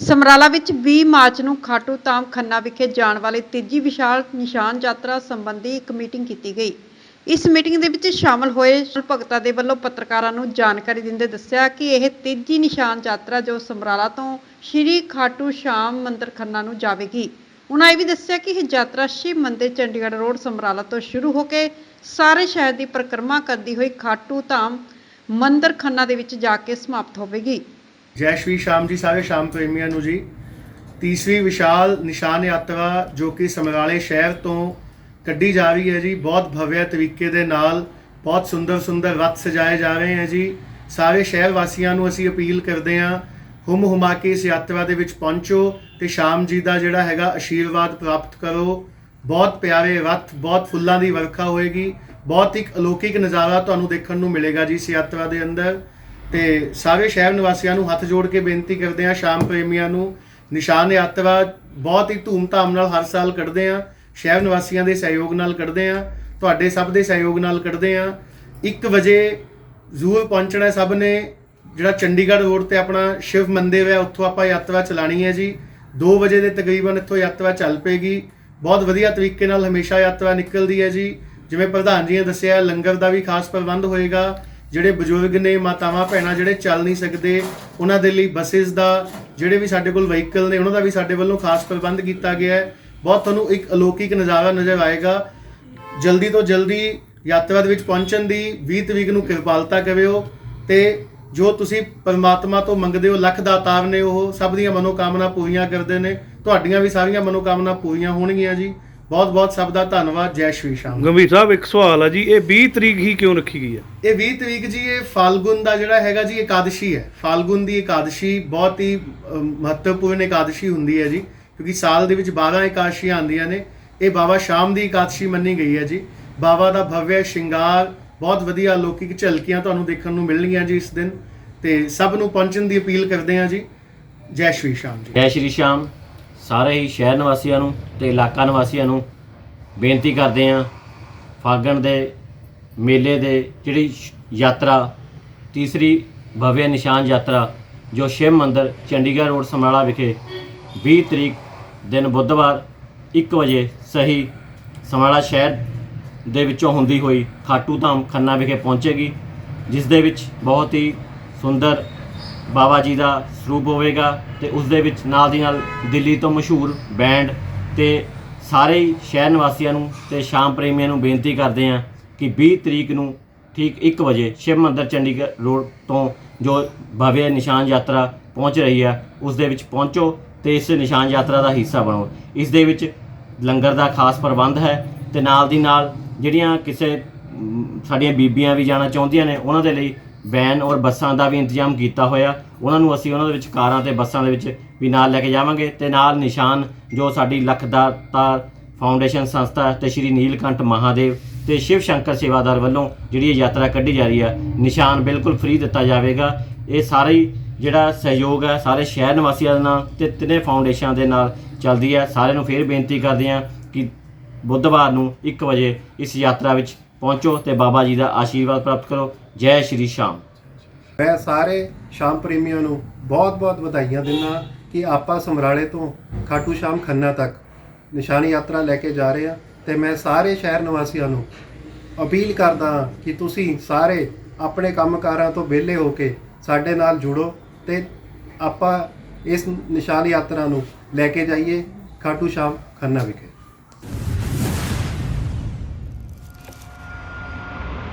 ਸਮਰਾਲਾ ਵਿੱਚ 20 ਮਾਰਚ ਨੂੰ ਖਾਟੂ ਧਾਮ ਖੰਨਾ ਵਿਖੇ ਜਾਣ ਵਾਲੀ ਤੀਜੀ ਵਿਸ਼ਾਲ ਨਿਸ਼ਾਨ ਯਾਤਰਾ ਸੰਬੰਧੀ ਇੱਕ ਮੀਟਿੰਗ ਕੀਤੀ ਗਈ। ਇਸ ਮੀਟਿੰਗ ਦੇ ਵਿੱਚ ਸ਼ਾਮਲ ਹੋਏ ਭਗਤਾਂ ਦੇ ਵੱਲੋਂ ਪੱਤਰਕਾਰਾਂ ਨੂੰ ਜਾਣਕਾਰੀ ਦਿੰਦੇ ਦੱਸਿਆ ਕਿ ਇਹ ਤੀਜੀ ਨਿਸ਼ਾਨ ਯਾਤਰਾ ਜੋ ਸਮਰਾਲਾ ਤੋਂ ਸ਼੍ਰੀ ਖਾਟੂ ਸ਼ਾਮ ਮੰਦਿਰ ਖੰਨਾ ਨੂੰ ਜਾਵੇਗੀ। ਉਹਨਾਂ ਇਹ ਵੀ ਦੱਸਿਆ ਕਿ ਇਹ ਯਾਤਰਾ ਸ਼ਿਵ ਮੰਦਿਰ ਚੰਡੀਗੜ੍ਹ ਰੋਡ ਸਮਰਾਲਾ ਤੋਂ ਸ਼ੁਰੂ ਹੋ ਕੇ ਸਾਰੇ ਸ਼ਹਿਰ ਦੀ ਪਰਿਕਰਮਾ ਕਰਦੀ ਹੋਈ ਖਾਟੂ ਧਾਮ ਮੰਦਿਰ ਖੰਨਾ ਦੇ ਵਿੱਚ ਜਾ ਕੇ ਸਮਾਪਤ ਹੋਵੇਗੀ। ਜੈ ਸ਼੍ਰੀ ਸ਼ਾਮ ਜੀ ਸਾਰੇ ਸ਼ਾਮ ਪ੍ਰੇਮੀਆਂ ਨੂੰ ਜੀ। ਤੀਸਰੀ ਵਿਸ਼ਾਲ ਨਿਸ਼ਾਨ ਯਾਤਰਾ ਜੋ ਕਿ ਸਮਰਾਲੇ ਸ਼ਹਿਰ ਤੋਂ ਕੱਢੀ ਜਾ ਰਹੀ ਹੈ ਜੀ। ਬਹੁਤ ਭਵਯ ਤਰੀਕੇ ਦੇ ਨਾਲ ਬਹੁਤ ਸੁੰਦਰ ਸੁੰਦਰ ਰੱਥ ਸਜਾਏ ਜਾ ਰਹੇ ਹਨ ਜੀ। ਸਾਰੇ ਸ਼ਹਿਰ ਵਾਸੀਆਂ ਨੂੰ ਅਸੀਂ ਅਪੀਲ ਕਰਦੇ ਹਾਂ, ਹੁਮ ਹੁਮਾ ਕੇ ਇਸ ਯਾਤਰਾ ਦੇ ਵਿੱਚ ਪਹੁੰਚੋ ਤੇ ਸ਼ਾਮ ਜੀ ਦਾ ਜਿਹੜਾ ਹੈਗਾ ਆਸ਼ੀਰਵਾਦ ਪ੍ਰਾਪਤ ਕਰੋ। ਬਹੁਤ ਪਿਆਰੇ ਰੱਥ, ਬਹੁਤ ਫੁੱਲਾਂ ਦੀ ਵਰਖਾ ਹੋਏਗੀ। ਬਹੁਤ ਇੱਕ ਅਲੌਕਿਕ ਨਜ਼ਾਰਾ ਤੁਹਾਨੂੰ ਦੇਖਣ ਨੂੰ ਮਿਲੇਗਾ ਜੀ ਇਸ ਯਾਤਰਾ ਦੇ ਅੰਦਰ। ਤੇ ਸਾਰੇ ਸ਼ਹਿਰ ਨਿਵਾਸੀਆਂ ਨੂੰ ਹੱਥ ਜੋੜ ਕੇ ਬੇਨਤੀ ਕਰਦੇ ਹਾਂ, ਸ਼ਾਮ ਪ੍ਰੇਮੀਆਂ ਨੂੰ ਨਿਸ਼ਾਨ ਯਾਤਰਾ ਬਹੁਤ ਹੀ ਧੂਮਧਾਮ ਨਾਲ ਹਰ ਸਾਲ ਕੱਢਦੇ ਹਾਂ, ਸ਼ਹਿਰ ਨਿਵਾਸੀਆਂ ਦੇ ਸਹਿਯੋਗ ਨਾਲ ਕੱਢਦੇ ਹਾਂ, ਤੁਹਾਡੇ ਸਭ ਦੇ ਸਹਿਯੋਗ ਨਾਲ ਕੱਢਦੇ ਹਾਂ। 1 ਵਜੇ ਜ਼ਰੂਰ ਪਹੁੰਚਣਾ ਸਭ ਨੇ, ਜਿਹੜਾ ਚੰਡੀਗੜ੍ਹ ਰੋਡ ਤੇ ਆਪਣਾ ਸ਼ਿਵ ਮੰਦਿਰ ਹੈ, ਉੱਥੋਂ ਆਪਾਂ ਯਾਤਰਾ ਚਲਾਣੀ ਹੈ ਜੀ। 2 ਵਜੇ ਦੇ ਤਕਰੀਬਨ ਇੱਥੋਂ ਯਾਤਰਾ ਚੱਲ ਪਏਗੀ। ਬਹੁਤ ਵਧੀਆ ਤਰੀਕੇ ਨਾਲ ਹਮੇਸ਼ਾ ਯਾਤਰਾ ਨਿਕਲਦੀ ਹੈ ਜੀ। ਜਿਵੇਂ ਪ੍ਰਧਾਨ ਜੀ ਨੇ ਦੱਸਿਆ, ਲੰਗਰ ਦਾ ਵੀ ਖਾਸ ਪ੍ਰਬੰਧ ਹੋਏਗਾ। ਜਿਹੜੇ ਬਜ਼ੁਰਗ ਨੇ, ਮਾਤਾਵਾਂ, ਭੈਣਾਂ ਜਿਹੜੇ ਚੱਲ ਨਹੀਂ ਸਕਦੇ, ਉਹਨਾਂ ਦੇ ਲਈ ਬੱਸਿਸ ਦਾ ਜਿਹੜੇ ਵੀ ਸਾਡੇ ਕੋਲ ਵਹੀਕਲ ਨੇ, ਉਹਨਾਂ ਦਾ ਵੀ ਸਾਡੇ ਵੱਲੋਂ ਖਾਸ ਪ੍ਰਬੰਧ ਕੀਤਾ ਗਿਆ ਹੈ। ਬਹੁਤ ਤੁਹਾਨੂੰ ਇੱਕ ਅਲੌਕਿਕ ਨਜ਼ਾਰਾ ਨਜ਼ਰ ਆਏਗਾ। ਜਲਦੀ ਤੋਂ ਜਲਦੀ ਯਾਤਰਾ ਦੇ ਵਿੱਚ ਪਹੁੰਚਣ ਦੀ 20 ਤਰੀਕ ਨੂੰ ਕਿਰਪਾਲਤਾ ਕਰਿਓ ਤੇ ਜੋ ਤੁਸੀਂ ਪਰਮਾਤਮਾ ਤੋਂ ਮੰਗਦੇ ਹੋ, ਲੱਖ ਦਾ ਨੇ ਉਹ, ਸਭ ਦੀਆਂ ਮਨੋਕਾਮਨਾ ਪੂਰੀਆਂ ਕਰਦੇ ਨੇ। ਤੁਹਾਡੀਆਂ ਵੀ ਸਾਰੀਆਂ ਮਨੋਕਾਮਨਾ ਪੂਰੀਆਂ ਹੋਣਗੀਆਂ ਜੀ। ਬਹੁਤ ਬਹੁਤ ਸਭ ਦਾ ਧੰਨਵਾਦ ਜੈ ਸ਼੍ਰੀ ਸ਼ਾਮ ਗੰਭੀਰ ਸਾਹਿਬ ਇੱਕ ਸਵਾਲ ਆ ਜੀ ਇਹ 20 ਤਰੀਕ ਹੀ ਕਿਉਂ ਰੱਖੀ ਗਈ ਹੈ? ਇਹ 20 ਤਰੀਕ ਜੀ ਇਹ ਫਾਲਗੁਨ ਦਾ ਜਿਹੜਾ ਹੈਗਾ ਜੀ ਇਕਾदशी ਹੈ। ਫਾਲਗੁਨ ਦੀ ਇਕਾदशी ਬਹੁਤ ਹੀ ਮਹੱਤਵਪੂਰਨ ਇਕਾदशी ਹੁੰਦੀ ਹੈ ਜੀ ਕਿਉਂਕਿ ਸਾਲ ਦੇ ਵਿੱਚ 12 ਇਕਾਦਸ਼ੀਆਂ ਆਉਂਦੀਆਂ ਨੇ। ਇਹ ਬਾਬਾ ਸ਼ਾਮ ਦੀ ਇਕਾदशी ਮੰਨੀ ਗਈ ਹੈ ਜੀ। ਬਾਬਾ ਦਾ ਭਵਯ ਸ਼ਿੰਗਾਰ ਬਹੁਤ ਵਧੀਆ ਲੋਕਿਕ ਝਲਕੀਆਂ ਤੁਹਾਨੂੰ ਦੇਖਣ ਨੂੰ ਮਿਲਣਗੀਆਂ ਜੀ ਇਸ ਦਿਨ। ਤੇ ਸਭ ਨੂੰ ਪਹੁੰਚਣ ਦੀ ਅਪੀਲ ਕਰਦੇ ਹਾਂ ਜੀ। ਜੈ ਸ਼੍ਰੀ ਸ਼ਾਮ ਜੀ। ਜੈ ਸ਼੍ਰੀ ਸ਼ਾਮ ਸਾਰੇ ਹੀ ਸ਼ਹਿਰ ਨਿਵਾਸੀਆਂ ਨੂੰ ਤੇ ਇਲਾਕਾ ਨਿਵਾਸੀਆਂ ਨੂੰ ਬੇਨਤੀ ਕਰਦੇ ਹਾਂ, ਫਾਗਣ ਦੇ ਮੇਲੇ ਦੇ ਜਿਹੜੀ ਯਾਤਰਾ, ਤੀਸਰੀ ਭਵਯ ਨਿਸ਼ਾਨ ਯਾਤਰਾ, ਜੋ ਸ਼ਿਵ ਮੰਦਿਰ ਚੰਡੀਗੜ੍ਹ ਰੋਡ ਸਮਰਾਲਾ ਵਿਖੇ 20 ਤਰੀਕ ਦਿਨ ਬੁੱਧਵਾਰ 1 ਵਜੇ ਸਹੀ ਸਮਰਾਲਾ ਸ਼ਹਿਰ ਦੇ ਵਿੱਚੋਂ ਹੁੰਦੀ ਹੋਈ ਖਾਟੂ ਧਾਮ ਖੰਨਾ ਵਿਖੇ ਪਹੁੰਚੇਗੀ, ਜਿਸ ਦੇ ਵਿੱਚ ਬਹੁਤ ਹੀ ਸੁੰਦਰ ਬਾਬਾ ਜੀ ਦਾ ਸਰੂਪ ਹੋਵੇਗਾ ਤੇ ਉਸ ਦੇ ਵਿੱਚ ਨਾਲ ਦੀ ਨਾਲ ਦਿੱਲੀ ਤੋਂ ਮਸ਼ਹੂਰ ਬੈਂਡ ਤੇ ਸਾਰੇ ਹੀ ਸ਼ਹਿਰ ਨਿਵਾਸੀਆਂ ਨੂੰ ਤੇ ਸ਼ਾਮ ਪ੍ਰੇਮੀਆਂ ਨੂੰ ਬੇਨਤੀ ਕਰਦੇ ਹਾਂ ਕਿ 20 ਤਰੀਕ ਨੂੰ ਠੀਕ 1 ਵਜੇ ਸ਼ਿਵ ਮੰਦਰ ਚੰਡੀਗੜ੍ਹ ਰੋਡ ਤੋਂ ਜੋ ਭਵਯ ਨਿਸ਼ਾਨ ਯਾਤਰਾ ਪਹੁੰਚ ਰਹੀ ਹੈ ਉਸ ਦੇ ਵਿੱਚ ਪਹੁੰਚੋ ਤੇ ਇਸ ਨਿਸ਼ਾਨ ਯਾਤਰਾ ਦਾ ਹਿੱਸਾ ਬਣੋ। ਇਸ ਦੇ ਵਿੱਚ ਲੰਗਰ ਦਾ ਖਾਸ ਪ੍ਰਬੰਧ ਹੈ ਤੇ ਨਾਲ ਦੀ ਨਾਲ ਜਿਹੜੀਆਂ ਕਿਸੇ ਸਾਡੀਆਂ ਬੀਬੀਆਂ ਵੀ ਜਾਣਾ ਚਾਹੁੰਦੀਆਂ ਨੇ, ਉਹਨਾਂ ਦੇ ਲਈ ਵੈਨ ਔਰ ਬੱਸਾਂ ਦਾ ਵੀ ਇੰਤਜ਼ਾਮ ਕੀਤਾ ਹੋਇਆ। ਉਹਨਾਂ ਨੂੰ ਅਸੀਂ ਉਹਨਾਂ ਦੇ ਵਿੱਚ ਕਾਰਾਂ ਤੇ ਬੱਸਾਂ ਦੇ ਵਿੱਚ ਵੀ ਨਾਲ ਲੈ ਕੇ ਜਾਵਾਂਗੇ ਤੇ ਨਾਲ ਨਿਸ਼ਾਨ ਜੋ ਸਾਡੀ ਲੱਖ ਦਾ ਲਖਦਾਤਾ ਫਾਊਂਡੇਸ਼ਨ ਸੰਸਥਾ ਤੇ ਸ਼੍ਰੀ ਨੀਲਕੰਠ ਮਹਾਦੇਵ ਤੇ ਸ਼ਿਵ ਸ਼ੰਕਰ ਸੇਵਾਦਾਰ ਵੱਲੋਂ ਜਿਹੜੀ ਇਹ ਯਾਤਰਾ ਕੱਢੀ ਜਾ ਰਹੀ ਹੈ ਨਿਸ਼ਾਨ ਬਿਲਕੁਲ ਫ੍ਰੀ ਦਿੱਤਾ ਜਾਵੇਗਾ। ਇਹ ਸਾਰੇ ਹੀ ਜਿਹੜਾ ਸਹਿਯੋਗ ਹੈ ਸਾਰੇ ਸ਼ਹਿਰ ਨਿਵਾਸੀਆਂ ਦੇ ਨਾਲ ਤੇ ਤਿੰਨੇ ਫਾਊਂਡੇਸ਼ਨਾਂ ਦੇ ਨਾਲ ਚੱਲਦੀ ਹੈ ਸਾਰਿਆਂ ਨੂੰ ਫੇਰ ਬੇਨਤੀ ਕਰਦੇ ਹਾਂ ਕਿ ਬੁੱਧਵਾਰ ਨੂੰ 1 ਵਜੇ ਇਸ ਯਾਤਰਾ ਵਿੱਚ ਪਹੁੰਚੋ ਤੇ ਬਾਬਾ ਜੀ ਦਾ ਆਸ਼ੀਰਵਾਦ ਪ੍ਰਾਪਤ ਕਰੋ। ਜੈ ਸ਼੍ਰੀ ਸ਼ਾਮ। ਮੈਂ ਸਾਰੇ ਸ਼ਾਮ ਪ੍ਰੇਮੀਆਂ ਨੂੰ ਬਹੁਤ-ਬਹੁਤ ਵਧਾਈਆਂ ਦਿੰਦਾ ਕਿ ਆਪਾਂ ਸਮਰਾਲੇ ਤੋਂ ਖਾਟੂ ਸ਼ਾਮ ਖੰਨਾ ਤੱਕ ਨਿਸ਼ਾਨੀ ਯਾਤਰਾ ਲੈ ਕੇ ਜਾ ਰਹੇ ਹਾਂ ਤੇ ਮੈਂ ਸਾਰੇ ਸ਼ਹਿਰ ਨਿਵਾਸੀਆਂ ਨੂੰ ਅਪੀਲ ਕਰਦਾ ਹਾਂ ਕਿ ਤੁਸੀਂ ਸਾਰੇ ਆਪਣੇ ਕੰਮਕਾਰਾਂ ਤੋਂ ਵਿਹਲੇ ਹੋ ਕੇ ਸਾਡੇ ਨਾਲ ਜੁੜੋ ਤੇ ਆਪਾਂ ਇਸ ਨਿਸ਼ਾਨ ਯਾਤਰਾ ਨੂੰ ਲੈ ਕੇ ਜਾਈਏ ਖਾਟੂ ਸ਼ਾਮ ਖੰਨਾ ਵਿਖੇ।